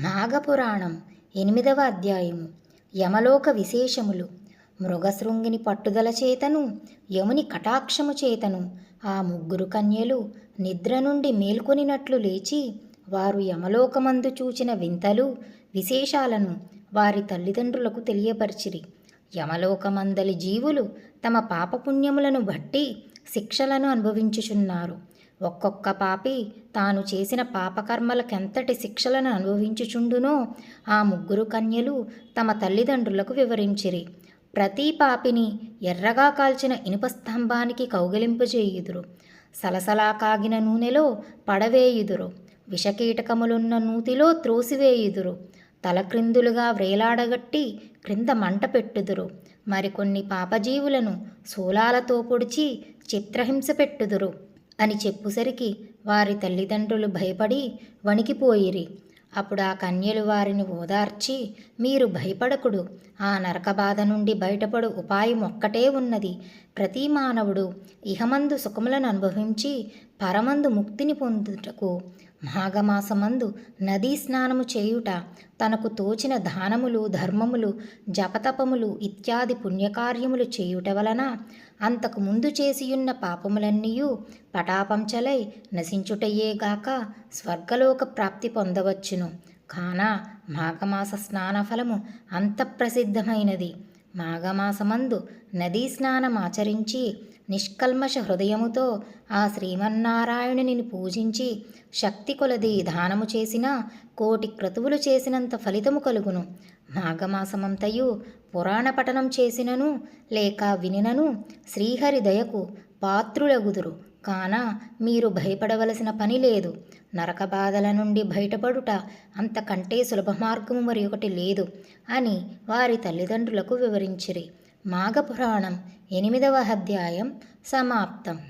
నాగపురాణం ఎనిమిదవ అధ్యాయము. యమలోక విశేషములు. మృగశృంగిని పట్టుదల చేతను యముని కటాక్షము చేతను ఆ ముగ్గురు కన్యలు నిద్ర నుండి మేల్కొనినట్లు లేచి వారు యమలోకమందు చూచిన వింతలు విశేషాలను వారి తల్లిదండ్రులకు తెలియపరిచిరి. యమలోకమందలి జీవులు తమ పాపపుణ్యములను బట్టి శిక్షలను అనుభవించుచున్నారు. ఒక్కొక్క పాపి తాను చేసిన పాపకర్మలకెంతటి శిక్షలను అనుభవించుచుండునో ఆ ముగ్గురు కన్యలు తమ తల్లిదండ్రులకు వివరించిరి. ప్రతి పాపిని ఎర్రగా కాల్చిన ఇనుప స్తంభానికి కౌగిలింపజేయుదురు. సలసలా కాగిన నూనెలో పడవేయుదురు. విషకీటకములున్న నూతిలో త్రోసివేయుదురు. తలక్రిందులుగా వ్రేలాడగట్టి క్రింద మంట పెట్టుదురు. మరికొన్ని పాపజీవులను శూలాలతో పొడిచి చిత్రహింస పెట్టుదురు. అని చెప్పుసరికి వారి తల్లిదండ్రులు భయపడి వణికిపోయిరి. అప్పుడు ఆ కన్యలు వారిని ఓదార్చి మీరు భయపడకుడు ఆ నరక బాధ నుండి బయటపడు ఉపాయం ఒక్కటే ఉన్నది. ప్రతి మానవుడు ఇహమందు సుఖములను అనుభవించి పరమందు ముక్తిని పొందుటకు మాఘమాసమందు నదీ స్నానము చేయుట తనకు తోచిన దానములు ధర్మములు జపతపములు ఇత్యాది పుణ్యకార్యములు చేయుట వలన అంతకు ముందు చేసియున్న పాపములన్నీయు పటాపంచలై నశించుటయ్యేగాక స్వర్గలోక ప్రాప్తి పొందవచ్చును. కాన మాఘమాస స్నానఫలము అంత ప్రసిద్ధమైనది. మాఘమాసమందు నదీ స్నానమాచరించి నిష్కల్మష హృదయముతో ఆ శ్రీమన్నారాయణుని పూజించి శక్తి కొలది దానము చేసిన కోటి క్రతువులు చేసినంత ఫలితము కలుగును. మాఘమాసమంతయు పురాణ పఠనం చేసినను లేక వినినను శ్రీహరి దయకు పాత్రులగుదురు. కాన మీరు భయపడవలసిన పని లేదు. నరక బాధల నుండి బయటపడుట అంతకంటే సులభ మార్గము మరి ఒకటి లేదు అని వారి తల్లిదండ్రులకు వివరించిరి. మాఘపురాణం ఎనిమిదవ అధ్యాయం సమాప్తం.